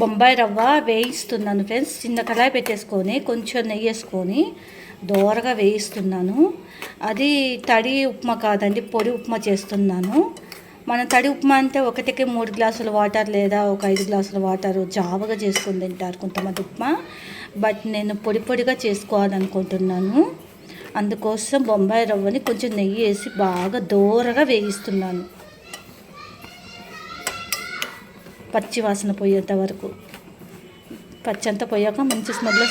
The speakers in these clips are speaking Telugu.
బొంబాయి రవ్వ వేయిస్తున్నాను ఫ్రెండ్స్. చిన్న కళాయి పెట్టేసుకొని కొంచెం నెయ్యి వేసుకొని దోరగా వేయిస్తున్నాను. అది తడి ఉప్మా కాదండి పొడి ఉప్మా చేస్తున్నాను. మన తడి ఉప్మా అంటే ఒకటికి మూడు గ్లాసుల వాటర్ లేదా ఒక ఐదు గ్లాసుల వాటర్ జావగా చేసుకొని తింటారు కొంతమంది ఉప్మా. బట్ నేను పొడి పొడిగా చేసుకోవాలనుకుంటున్నాను. అందుకోసం బొంబాయి రవ్వని కొంచెం నెయ్యి వేసి బాగా దోరగా వేయిస్తున్నాను. పచ్చి వాసన పోయేంత వరకు. పచ్చి అంతా పోయాక మంచి స్మెల్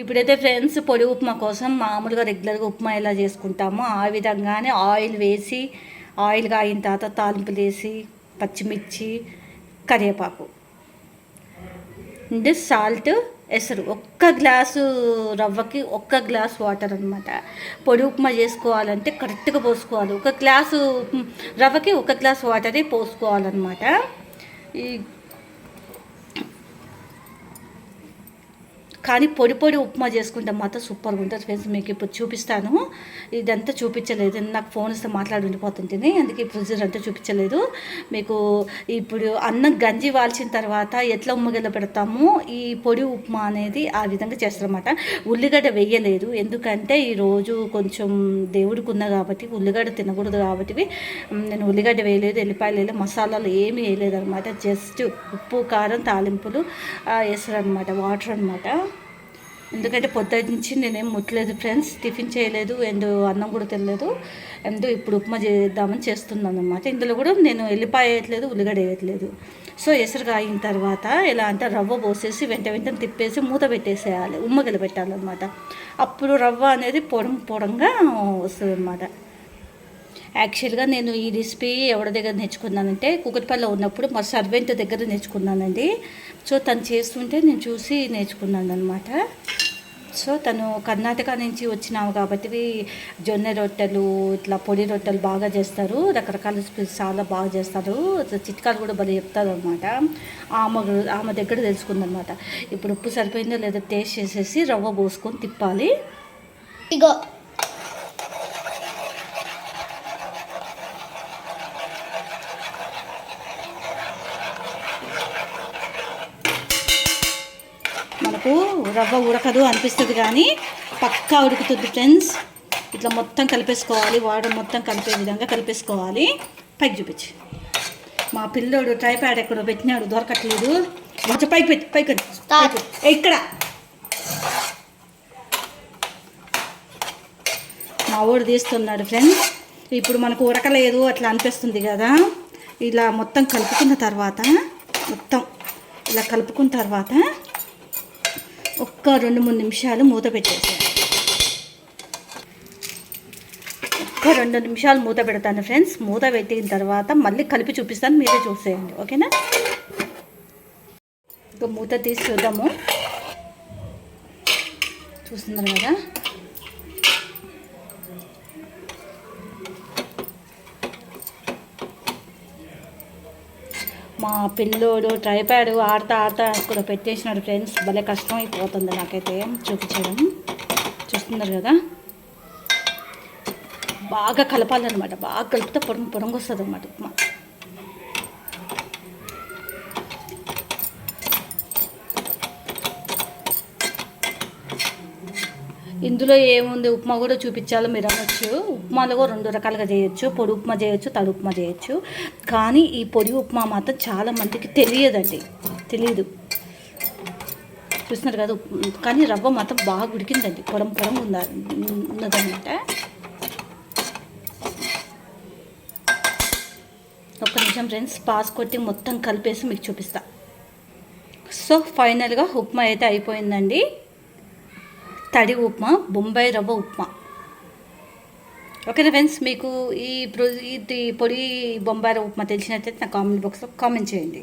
ఇప్పుడైతే ఫ్రెండ్స్ పొడి ఉప్మా కోసం మామూలుగా రెగ్యులర్గా ఉప్మా ఎలా చేసుకుంటామో ఆ విధంగానే ఆయిల్ వేసి ఆయిల్ కాగిన తర్వాత తాలింపులు వేసి పచ్చిమిర్చి కరివేపాకు. అండ్ సాల్ట్ ఎసరు ఒక్క గ్లాసు రవ్వకి ఒక్క గ్లాస్ వాటర్ అనమాట పొడి ఉప్మా చేసుకోవాలంటే కరెక్ట్గా పోసుకోవాలి. ఒక గ్లాసు రవ్వకి ఒక గ్లాస్ వాటరే పోసుకోవాలన్నమాట. ఈ కానీ పొడి పొడి ఉప్మా చేసుకుంటే మాత్రం సూపర్గా ఉంటుంది ఫ్రెండ్స్. మీకు ఇప్పుడు చూపిస్తాను. ఇదంతా చూపించలేదు. నాకు ఫోన్ ఇస్తే మాట్లాడి ఉండిపోతుంటుంది అందుకే ప్రొసీజర్ అంతా చూపించలేదు. మీకు ఇప్పుడు అన్నం గంజి వాల్చిన తర్వాత ఎట్లా ఉమ్మగిల్ల పెడతాము? ఈ పొడి ఉప్మా అనేది ఆ విధంగా చేస్తారన్నమాట. ఉల్లిగడ్డ వేయలేదు. ఎందుకంటే ఈరోజు కొంచెం దేవుడికి ఉన్న కాబట్టి ఉల్లిగడ్డ తినకూడదు కాబట్టి నేను ఉల్లిగడ్డ వేయలేదు ఎల్లిపాయలు వేయలేదు మసాలాలు ఏమీ వేయలేదు అనమాట జస్ట్ ఉప్పు కారం తాలింపులు వేస్తారనమాట వాటర్ అనమాట ఎందుకంటే పొద్దునుంచి నేనేం ముట్టలేదు ఫ్రెండ్స్. టిఫిన్ చేయలేదు అండ్ అన్నం కూడా తినలేదు. అండ్ ఇప్పుడు ఉప్మా చేద్దామని చేస్తున్నాను అనమాట ఇందులో కూడా నేను ఎల్లిపాయ వేయట్లేదు ఉల్లిగడ్డ వేయట్లేదు. సో ఎసరు కాయిన తర్వాత ఎలా అంటే రవ్వ పోసేసి వెంట వెంటనే తిప్పేసి మూత పెట్టేసేయాలి ఉమ్మగలు పెట్టాలన్నమాట. అప్పుడు రవ్వ అనేది పొడం పొడంగా వస్తుంది అనమాట యాక్చువల్గా నేను ఈ రెసిపీ ఎవరి దగ్గర నేర్చుకున్నానంటే కుకట్పల్లిలో ఉన్నప్పుడు మా సర్వెంట్ దగ్గర నేర్చుకున్నానండి. సో తను చేస్తుంటే నేను చూసి నేర్చుకున్నాను అనమాట సో తను కర్ణాటక నుంచి వచ్చినాము కాబట్టి జొన్న రొట్టెలు ఇట్లా పొడి రొట్టెలు బాగా చేస్తారు. రకరకాల చాలా బాగా చేస్తారు. చిట్కాలు కూడా భలే చెప్తారు అనమాట ఆమె ఆమె దగ్గర తెలుసుకుందనమాట ఇప్పుడు ఉప్పు సరిపోయిందో లేదో టేస్ట్ చేసేసి రవ్వ పోసుకొని తిప్పాలి. ఇగో మనకు రవ్వ ఉడకదు అనిపిస్తుంది కానీ పక్కా ఉడుకుతుంది ఫ్రెండ్స్. ఇట్లా మొత్తం కలిపేసుకోవాలి వాటర్ మొత్తం కలిపే విధంగా కలిపేసుకోవాలి. పైకి చూపించి. మా పిల్లోడు ట్రైప్యాడ్ ఎక్కడో పెట్టినాడు దొరకట్లేదు. కొంచెం పైకి పెట్టి పైకి ఇక్కడ. మా ఊడు తీస్తున్నాడు ఫ్రెండ్స్. ఇప్పుడు మనకు ఉడకలేదు అట్లా అనిపిస్తుంది కదా. ఇలా మొత్తం కలుపుకున్న తర్వాత మొత్తం ఇలా కలుపుకున్న తర్వాత ఒక్క రెండు మూడు నిమిషాలు మూత పెట్టేసాను ఒక్క రెండు నిమిషాలు మూత పెడతాను ఫ్రెండ్స్. మూత పెట్టిన తర్వాత మళ్ళీ కలిపి చూపిస్తాను మీరే చూసేయండి. ఓకేనా? ఇంకా మూత తీసి చూద్దాము. చూస్తున్నారు కదా? మా పిల్లోడు ట్రైప్యాడ్ ఆడతా ఆడతా కూడా పెట్టేసినాడు ఫ్రెండ్స్. భలే కష్టం అయిపోతుంది నాకైతే చూపించడం. చూస్తున్నారు కదా? బాగా కలపాలన్నమాట. బాగా కలిపితే పొడం పొడుగు వస్తుంది అనమాట ఉప్మా ఇందులో ఏముంది? ఉప్మా కూడా చూపించాలో మీరు అనొచ్చు. ఉప్మాలో కూడా రెండు రకాలుగా చేయొచ్చు. పొడి ఉప్మా చేయొచ్చు తడి ఉప్మా చేయొచ్చు. కానీ ఈ పొడి ఉప్మా మాత్రం చాలా మందికి తెలియదండి. తెలియదు చూస్తున్నారు కదా కానీ రవ్వ మాత్రం బాగా ఉడికిందండి. పొడం పొడం ఉందా ఉన్నదన్నమాట. ఒక్క నిమిషం ఫ్రెండ్స్ పాస్ కొట్టి మొత్తం కలిపేసి మీకు చూపిస్తా. సో ఫైనల్గా ఉప్మా అయితే అయిపోయిందండి. తడి ఉప్మా బొంబాయి రవ్వ ఉప్మా. ఓకేనా ఫ్రెండ్స్ మీకు ఈ ప్రొ ఇది పొడి బొంబాయి రవ్వ ఉప్మా తెలిసినట్లయితే నా కామెంట్ బాక్స్లో కామెంట్ చేయండి.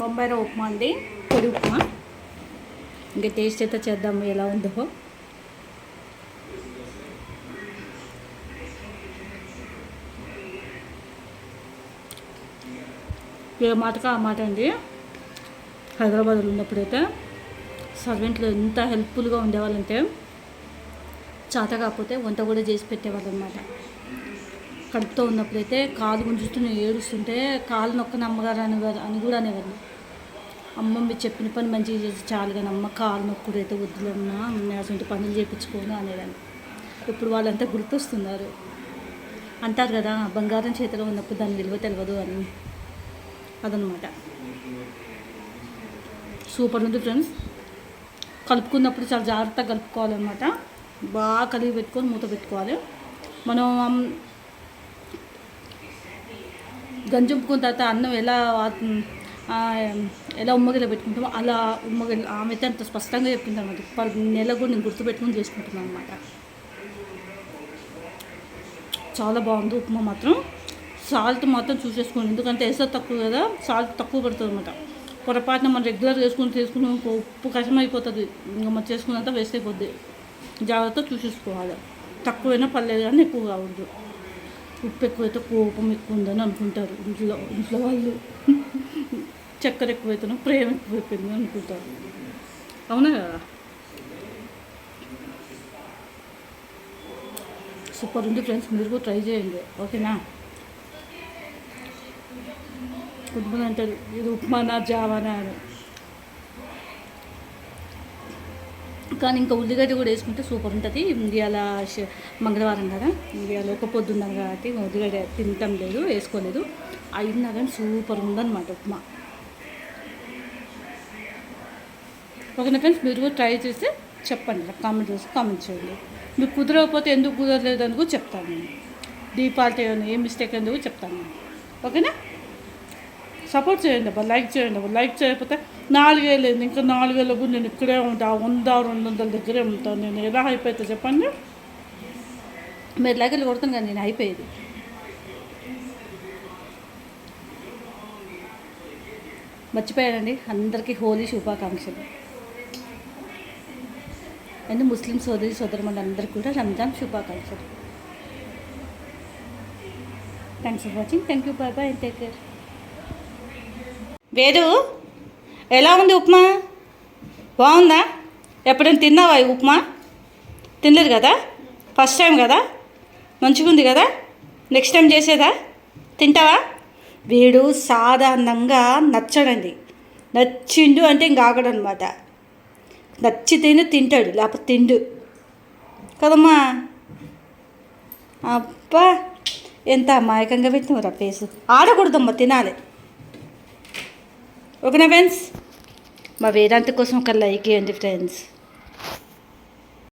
బొంబాయి రవ్వ ఉప్మా అండి. పొడి ఉప్మా. ఇంకా టేస్ట్ అయితే చేద్దాము ఎలా ఉందో. ఏ మాటగా ఆ మాట అండి. హైదరాబాద్లో ఉన్నప్పుడైతే సర్వెంట్లు ఎంత హెల్ప్ఫుల్గా ఉండేవాళ్ళంటే చేత కాకపోతే వంట కూడా చేసి పెట్టేవాళ్ళు అనమాట కడుపుతో ఉన్నప్పుడైతే కాలు గుంజుతూ ఏడుస్తుంటే కాలు నొక్కని అమ్మగారు అని అని కూడా అనేవాళ్ళు. అమ్మ మీరు చెప్పిన పని మంచిగా చేసి చాలు కానీ అమ్మ కాలు నొక్కుడు అయితే వద్దులమ్మా అటువంటి పనులు చేయించుకోను అనేదాన్ని ఇప్పుడు వాళ్ళంతా గుర్తొస్తున్నారు. అంటారు కదా బంగారం చేతిలో ఉన్నప్పుడు దాని విలువ తెలియదు అని. అదనమాట. సూపర్ ఉంది ఫ్రెండ్స్. కలుపుకున్నప్పుడు చాలా జాగ్రత్తగా కలుపుకోవాలన్నమాట. బాగా కలిగి పెట్టుకొని మూత పెట్టుకోవాలి. మనం గంజుంపుకున్న తర్వాత అన్నం ఎలా ఎలా ఉమ్మగిల పెట్టుకుంటామో అలా ఉమ్మగిల ఆమె అయితే అంత స్పష్టంగా చెప్పింది అనమాట పర్ నెల కూడా నేను గుర్తుపెట్టుకుని చేసుకుంటున్నాను అనమాట చాలా బాగుంది ఉప్మా మాత్రం. సాల్ట్ మాత్రం చూసేసుకోండి ఎందుకంటే ఎసరు తక్కువ కదా సాల్ట్ తక్కువ పడుతుంది అనమాట పొరపాటున మనం రెగ్యులర్ చేసుకుని చేసుకుని ఉప్పు కషం అయిపోతుంది ఇంకా మనం చేసుకున్నంత వేస్ట్ అయిపోద్ది. జాగ్రత్త చూసేసుకోవాలి తక్కువైనా పర్లేదు కానీ ఎక్కువ కావద్దు. ఉప్పు ఎక్కువైతే కోపం ఎక్కువ ఉందని అనుకుంటారు. ఇంట్లో ఇంట్లో వాళ్ళు చక్కెర ఎక్కువైతేనో ప్రేమ ఎక్కువైపోయింది అనుకుంటారు. అవునా? కదా సూపర్ ఉంది ఫ్రెండ్స్. మీరు కూడా ట్రై చేయండి. ఓకేనా? కొంతమంది అంటారు ఇది ఉప్మానా జావానా అని. కానీ ఇంకా ఉల్లిగడ్డ కూడా వేసుకుంటే సూపర్ ఉంటుంది. ఇవాళ మంగళవారం కదా. ఇవాళ ఒక పొద్దున్నాం కాబట్టి ఉల్లిగడ్డ తింటాం లేదు వేసుకోలేదు. అయినా కానీ సూపర్ ఉందన్నమాట ఉప్మా. ఓకేనా ఫ్రెండ్స్? మీరు కూడా ట్రై చేస్తే చెప్పండి. కామెంట్ చేసి కామెంట్ చేయండి. మీకు కుదరకపోతే ఎందుకు కుదరలేదు అని కూడా చెప్తాను నేను. డీఫాల్ట్ ఏమైనా ఏ మిస్టేక్ ఎందుకు చెప్తాను నేను. ఓకేనా? సపోర్ట్ చేయండి అబ్బా లైక్ చేయండి అబ్బా లైక్ చేయకపోతే నాలుగేళ్ళు అయింది ఇంకా నాలుగేళ్ళు నేను ఇక్కడే ఉంటా వంద రెండు వందల దగ్గరే ఉంటాను నేను ఎలా అయిపోతా చెప్పండి? మీరు లైక్లు కొడతాను కానీ నేను అయిపోయేది మర్చిపోయానండి. అందరికీ హోలీ శుభాకాంక్షలు. అండ్ ముస్లిం సోదరి సోదరుమణులు అందరికీ కూడా రంజాన్ శుభాకాంక్షలు. Thanks for watching thank you bye bye take care Vedu ఎలా ఉంది ఉప్మా? బాగుందా? ఎప్పుడైనా తిన్నావా ఈ ఉప్మా? తినలేదు కదా? ఫస్ట్ టైం కదా? మంచిగా ఉంది కదా? నెక్స్ట్ టైం చేసేదా? తింటావా? వీడు సాధారణంగా నచ్చడండి. నచ్చిండు అంటే ఇంక ఆగడనమాట. నచ్చితేనే తింటాడు లేకపోతే తిండు. కదమ్మా? అబ్బా! ఎంత అమాయకంగా పెట్టినవరా ఫేసు. ఆడకూడదమ్మా తినాలి. ఓకేనా ఫ్రెండ్స్ మా వేదాంత కోసం ఒక లైక్ ఇవ్వండి ఫ్రెండ్స్